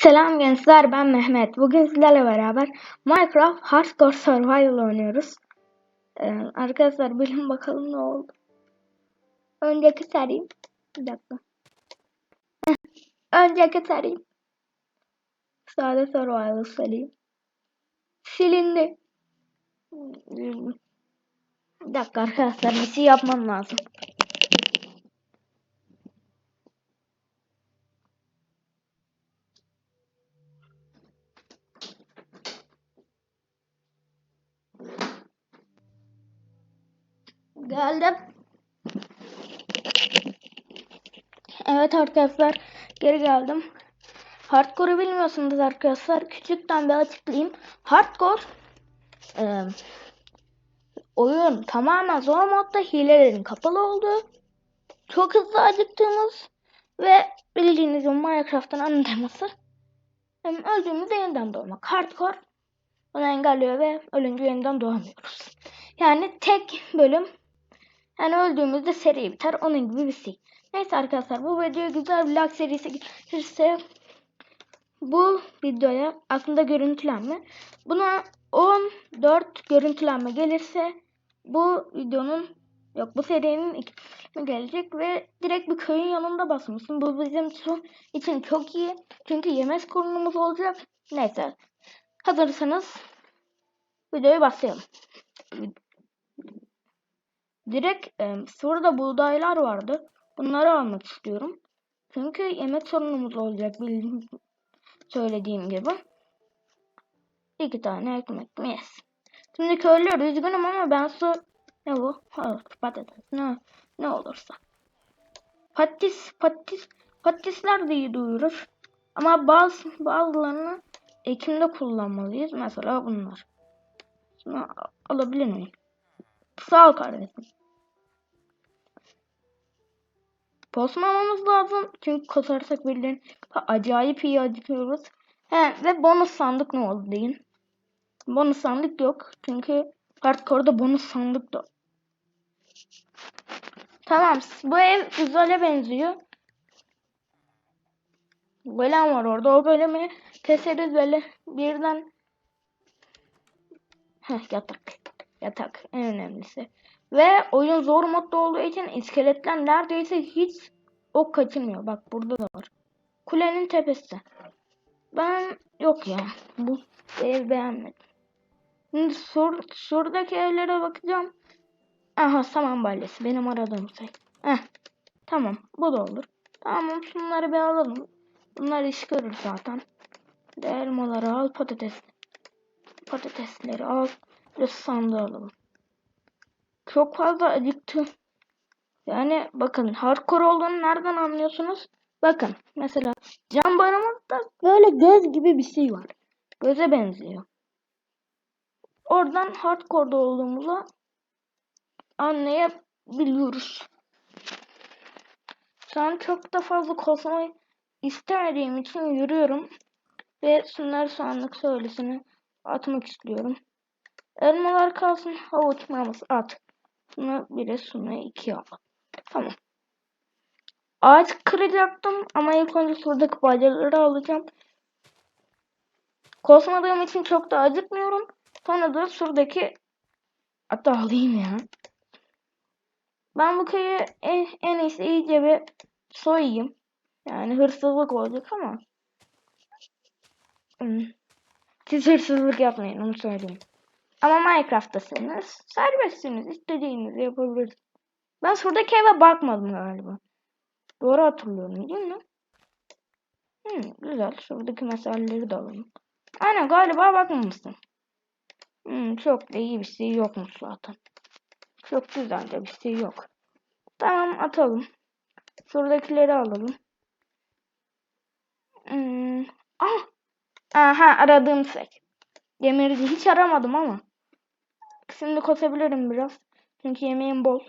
Selam gençler ben Mehmet. Bugün sizlerle beraber Minecraft Hardcore Survival oynuyoruz. Ee, arkadaşlar bilin bakalım ne oldu. Önceki seriyim. Bir dakika. Önceki seriyim. Sade Survival seriyim. Silindi. Bir dakika arkadaşlar bir şey yapmam lazım. Geldim. Evet arkadaşlar geri geldim. Hardcore'u bilmiyorsunuz arkadaşlar. Küçükten bir açıklayayım. Hardcore e, oyun tamamen zor modda hilelerin kapalı olduğu çok hızlı acıktığımız ve bildiğiniz gibi Minecraft'ın ana hem öldüğümüzde yeniden doğmak. Hardcore bunu engelliyor ve ölünce yeniden doğamıyoruz. Yani tek bölüm yani öldüğümüzde seri biter. Onun gibi bir şey. Neyse arkadaşlar bu videoya güzel like serisi gelirse bu videoya aslında görüntülenme buna 14 görüntülenme gelirse bu videonun yok bu serinin iki gelecek ve direkt bir köyün yanında basmışsın. Bu bizim için çok iyi. Çünkü yemek konumuz olacak. Neyse. Hazırsanız videoya başlayalım. Direkt e, burada buğdaylar vardı. Bunları almak istiyorum. Çünkü yemek sorunumuz olacak bildiğim söylediğim gibi. İki tane ekmek mi yes. Şimdi köylüyor üzgünüm ama ben su ne bu? Ha, patates ne ne olursa. Patates patates patatesler de iyi duyurur. Ama bazı bazılarını ekimde kullanmalıyız. Mesela bunlar. Şunu alabilir miyim? Sağ ol kardeşim. Posmamamız lazım. Çünkü kasarsak bildiğin acayip iyi acıkıyoruz. He, ve bonus sandık ne oldu deyin. Bonus sandık yok. Çünkü hardcore'da bonus sandık da. Tamam. Bu ev güzele benziyor. Golem var orada. O bölümü keseriz böyle birden. Heh, yatak. Yatak en önemlisi. Ve oyun zor modda olduğu için iskeletler neredeyse hiç ok kaçırmıyor. Bak burada da var. Kulenin tepesi. Ben yok ya. Bu ev beğenmedim. Şimdi sur, şuradaki evlere bakacağım. Aha saman balyası. Benim aradığım şey. Heh. Tamam. Bu da olur. Tamam şunları bir alalım. Bunlar iş görür zaten. Elmaları al patates. Patatesleri al. Ve sandığı alalım çok fazla acıktı. Yani bakın hardcore olduğunu nereden anlıyorsunuz? Bakın mesela cam barımızda böyle göz gibi bir şey var. Göze benziyor. Oradan hardcore'da olduğumuzu anlayabiliyoruz. Şu an çok da fazla koşmayı istemediğim için yürüyorum. Ve şunları soğanlık söylesini atmak istiyorum. Elmalar kalsın havuç at. Şuna biri şuna iki al. Tamam. Ağaç kıracaktım ama ilk önce şuradaki balyaları alacağım. Kosmadığım için çok da acıkmıyorum. Sonra da şuradaki hatta alayım ya. Ben bu köyü en, en iyisi iyice bir soyayım. Yani hırsızlık olacak ama. Hmm. Siz hırsızlık yapmayın onu söyleyeyim. Ama Minecraft'tasınız. Serbestsiniz. İstediğinizi yapabilirsiniz. Ben şuradaki eve bakmadım galiba. Doğru hatırlıyorum değil mi? Hmm, güzel. Şuradaki meseleleri de alalım. Aynen galiba bakmamışsın. Hmm, çok da iyi bir şey yokmuş zaten. Çok güzel de bir şey yok. Tamam atalım. Şuradakileri alalım. Hmm. Ah! Aha aradığım şey. Demirci hiç aramadım ama. Şimdi kosabilirim biraz. Çünkü yemeğim bol.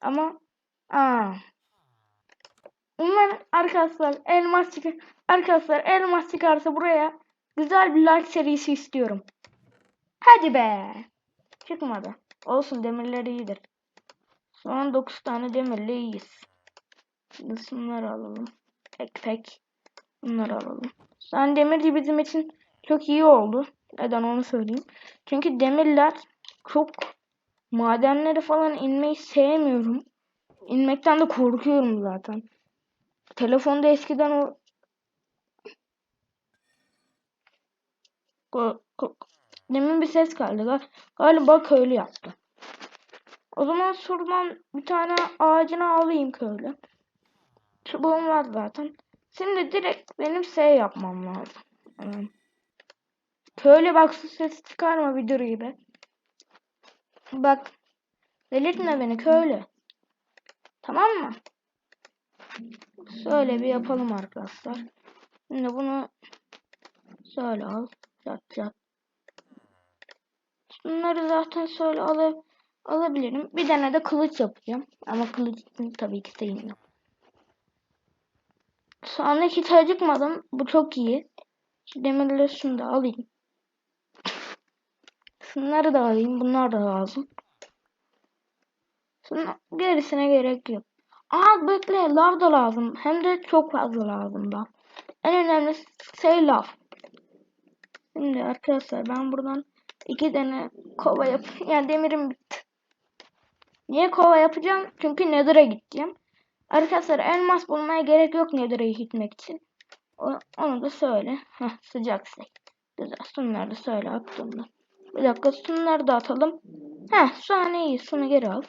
Ama aa. Umarım arkadaşlar elmas çıkar. Arkadaşlar elmas çıkarsa buraya güzel bir like serisi istiyorum. Hadi be. Çıkmadı. Olsun demirleri iyidir. An 9 tane demirle iyiyiz. Şimdi alalım. Tek tek. Bunları alalım. Sen demirci bizim için çok iyi oldu. Neden onu söyleyeyim. Çünkü demirler çok madenlere falan inmeyi sevmiyorum. İnmekten de korkuyorum zaten. Telefonda eskiden o Demin bir ses geldi. Gal- Galiba köylü yaptı. O zaman şuradan bir tane ağacını alayım köylü. Çubuğum var zaten. Şimdi direkt benim şey yapmam lazım. Hemen. Köylü bak su sesi çıkarma bir dur gibi. Bak. Delirtme beni köylü. Tamam mı? Şöyle bir yapalım arkadaşlar. Şimdi bunu şöyle al. Çat çat. Bunları zaten şöyle al alabilirim. Bir tane de kılıç yapacağım. Ama kılıç tabii ki sayım yok. Şu anda hiç acıkmadım. Bu çok iyi. Şu demirleri şunu da alayım. Şunları da alayım. Bunlar da lazım. Şunun gerisine gerek yok. Aa bekle. Lav da lazım. Hem de çok fazla lazım da. En önemli şey lav. Şimdi arkadaşlar ben buradan iki tane kova yap. Yani demirim bitti. Niye kova yapacağım? Çünkü Nether'a gideceğim. Arkadaşlar elmas bulmaya gerek yok Nether'a gitmek için. Onu da söyle. Heh, sıcak şey. Güzel. Şunları da söyle aklımda. Bir dakika şunları da atalım. Heh şu an iyi. Şunu geri al.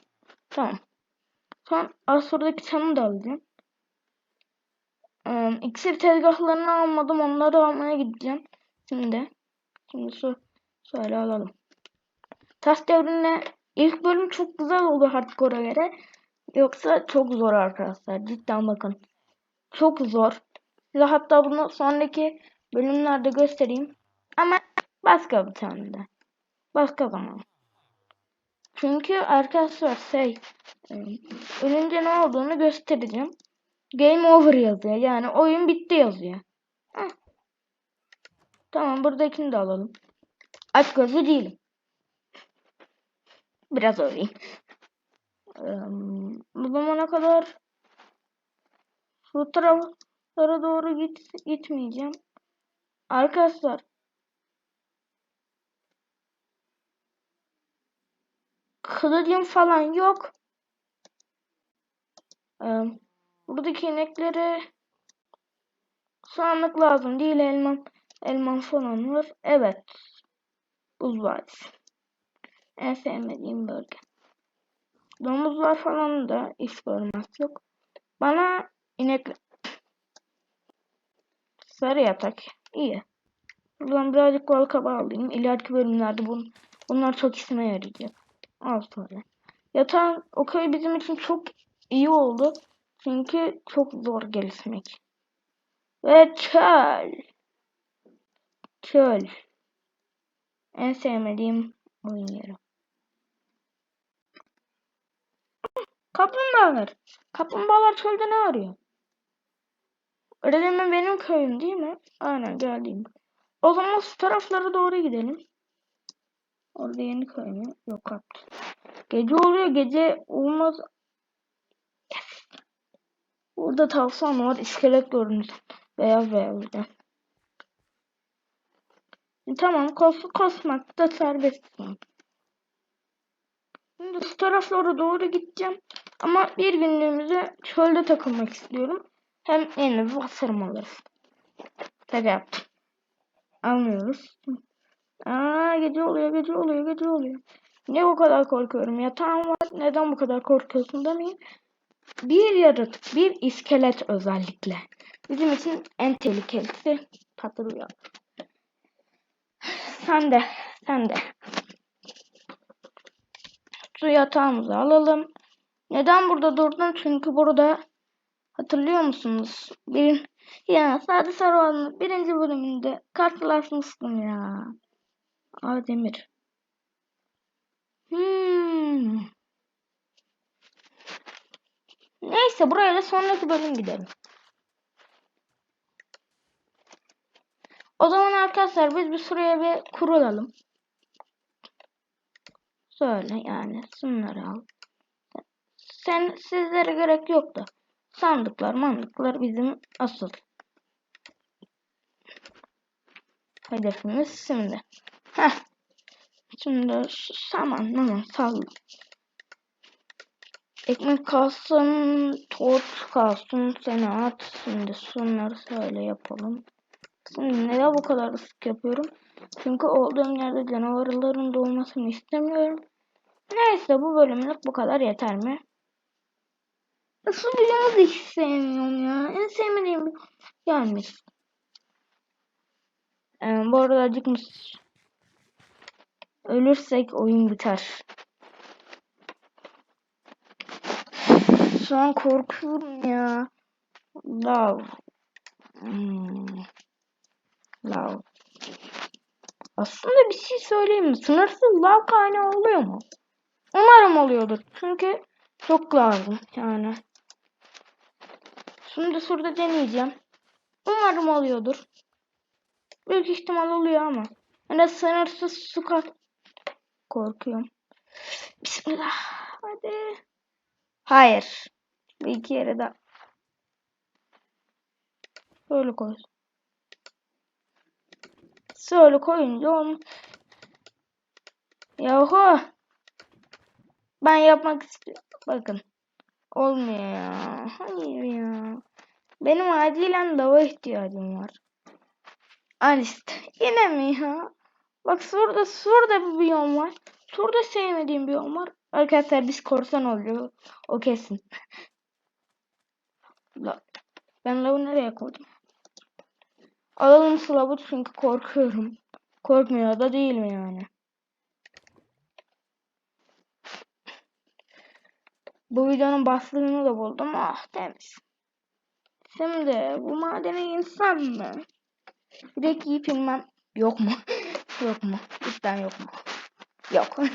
Tamam. Son Asur'daki çanı da alacağım. Ee, iksir tezgahlarını almadım. Onları almaya gideceğim. Şimdi. Şimdi şu şöyle alalım. Tas devrine ilk bölüm çok güzel oldu hardcore'a göre. Yoksa çok zor arkadaşlar. Cidden bakın. Çok zor. Size hatta bunu sonraki bölümlerde göstereyim. Ama başka bir tane de. Başka zaman. Çünkü arkadaşlar şey e, ölünce ne olduğunu göstereceğim. Game over yazıyor. Yani oyun bitti yazıyor. Heh. Tamam buradakini de alalım. Aç gözü değilim. Biraz öyleyim. Bu zamana kadar bu taraflara doğru git gitmeyeceğim. Arkadaşlar kılıcım falan yok. Buradaki ineklere sandık lazım değil elmam elmam falan var. Evet. Buz vadisi. En sevmediğim bölge. Domuzlar falan da iş görmez yok. Bana inek sarı yatak iyi. Buradan birazcık bal kabağı alayım. İleriki bölümlerde bun bunlar çok işime yarayacak. Al şöyle. Yatağın o köy bizim için çok iyi oldu. Çünkü çok zor gelişmek. Ve çöl. Çöl. En sevmediğim oyun yeri. Kaplumbağalar. Kaplumbağalar çölde ne arıyor? Deme benim köyüm değil mi? Aynen geldiğim. O zaman şu taraflara doğru gidelim. Orada yeni mü? Yok kaptı. Gece oluyor. Gece olmaz. Yes. Burada tavsan var. iskelet görünüyor. Beyaz beyaz bir de. E, tamam. Kos kosmak da serbest. Şimdi şu taraflara doğru gideceğim. Ama bir günlüğümüzü çölde takılmak istiyorum. Hem yeni basarım alırız. Tabi yaptım. Almıyoruz. Aa gece oluyor gece oluyor gece oluyor. Ne bu kadar korkuyorum? Yatağım var. Neden bu kadar korkuyorsun demeyin. Bir yaratık, bir iskelet özellikle. Bizim için en tehlikelisi patlıyor. Sen de, sen de. Şu yatağımızı alalım. Neden burada durdum? Çünkü burada hatırlıyor musunuz? Bir, ya Sade Saruhan'ın birinci bölümünde karşılaşmıştım ya. Aa demir. Hmm. Neyse buraya da sonraki bölüm gidelim. O zaman arkadaşlar biz bir sıraya bir kurulalım. Söyle yani şunları al. Sen sizlere gerek yok da sandıklar mandıklar bizim asıl. hedefimiz şimdi. Heh. Şimdi saman aman sal. Ekmek kalsın, tort kalsın, seni at. Şimdi şunları şöyle yapalım. Şimdi neden bu kadar ısık yapıyorum? Çünkü olduğum yerde canavarların doğmasını istemiyorum. Neyse bu bölümlük bu kadar yeter mi? Nasıl videomu hiç sevmiyorum ya. En sevmediğim gelmiş. Ee, bu arada acıkmış. Ölürsek oyun biter. Şu an korkuyorum ya. Love. Hmm. Love. Aslında bir şey söyleyeyim mi? Sınırsız lav kaynağı oluyor mu? Umarım oluyordur. Çünkü çok lazım yani. Şimdi şurada deneyeceğim. Umarım oluyordur. Büyük ihtimal oluyor ama. Yani sınırsız su. Korkuyorum. Bismillah. Hadi. Hayır. Bir iki yere daha. Böyle koy. Şöyle koyunca onu. Yahu. Ben yapmak istiyorum. Bakın. Olmuyor ya. Hayır ya. Benim acilen lava ihtiyacım var. Al işte. Yine mi ya? Bak şurada şurada bir biyom var. Şurada sevmediğim biyom var. Arkadaşlar biz korsan oluyor. O kesin. Ben lavı nereye koydum? Alalım slavı çünkü korkuyorum. Korkmuyor da değil mi yani? Bu videonun başlığını da buldum. Ah temiz. Şimdi bu madene insan mı? Direkt yiyip inmem. Yok mu? yok mu? Cidden yok mu? Yok.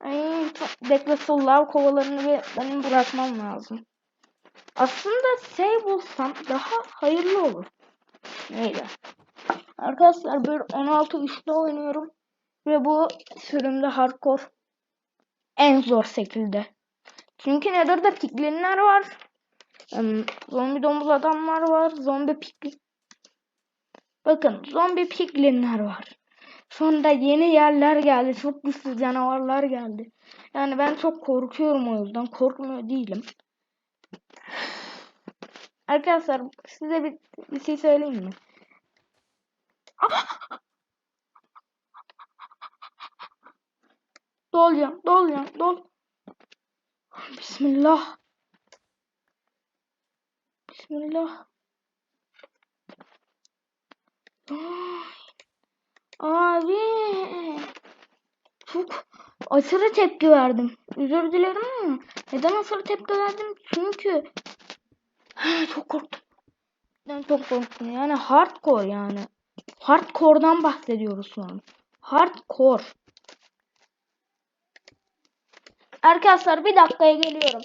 Ay çok lav kovalarını bir benim bırakmam lazım. Aslında şey bulsam daha hayırlı olur. Neydi? Arkadaşlar bir 16 üçlü oynuyorum. Ve bu sürümde hardcore en zor şekilde. Çünkü Nether'da piglinler var. Zombi domuz adamlar var. Zombi piglin. Bakın zombi piglinler var. Sonra yeni yerler geldi. Çok güçlü canavarlar geldi. Yani ben çok korkuyorum o yüzden. Korkmuyor değilim. Arkadaşlar size bir, bir şey söyleyeyim mi? Dolacağım, dolacağım, dol. Bismillah. Bismillah. Abi. Çok aşırı tepki verdim. Özür dilerim ama neden aşırı tepki verdim? Çünkü çok korktum. Ben çok korktum. Yani hardcore yani. Hardcore'dan bahsediyoruz şu an. Hardcore. Arkadaşlar bir dakikaya geliyorum.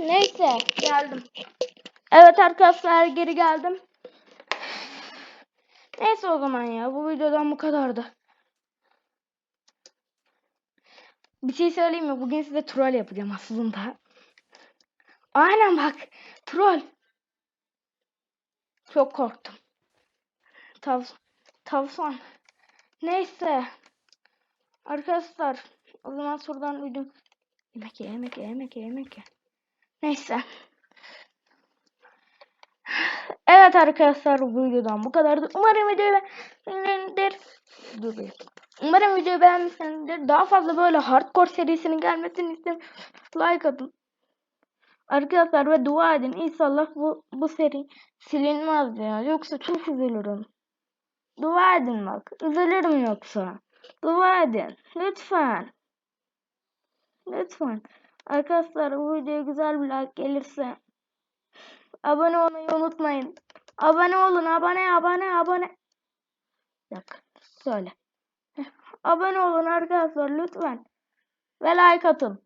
Neyse geldim. Evet arkadaşlar geri geldim. Neyse o zaman ya bu videodan bu kadardı. Bir şey söyleyeyim mi? Bugün size troll yapacağım aslında. Aynen bak. Troll. Çok korktum. Tav tavsan. Neyse. Arkadaşlar o zaman sorudan duydum. Yemek ye, yemek ye, yemek ye, yemek ye. Neyse. Evet arkadaşlar bu videodan bu kadardı. Umarım videoyu beğenmişsinizdir. Dur bir. Umarım videoyu beğenmişsinizdir. Daha fazla böyle hardcore serisinin gelmesini istedim. Like atın. Arkadaşlar ve dua edin. İnşallah bu, bu seri silinmez ya. Yoksa çok üzülürüm. Dua edin bak. Üzülürüm yoksa. Dua edin. Lütfen. Lütfen. Arkadaşlar bu videoya güzel bir like gelirse abone olmayı unutmayın. Abone olun. Abone abone abone. Bak söyle. Abone olun arkadaşlar lütfen. Ve like atın.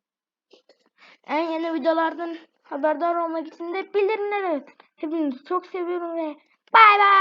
en yeni videolardan haberdar olmak için de bildirimleri. Hepinizi çok seviyorum ve bay bay.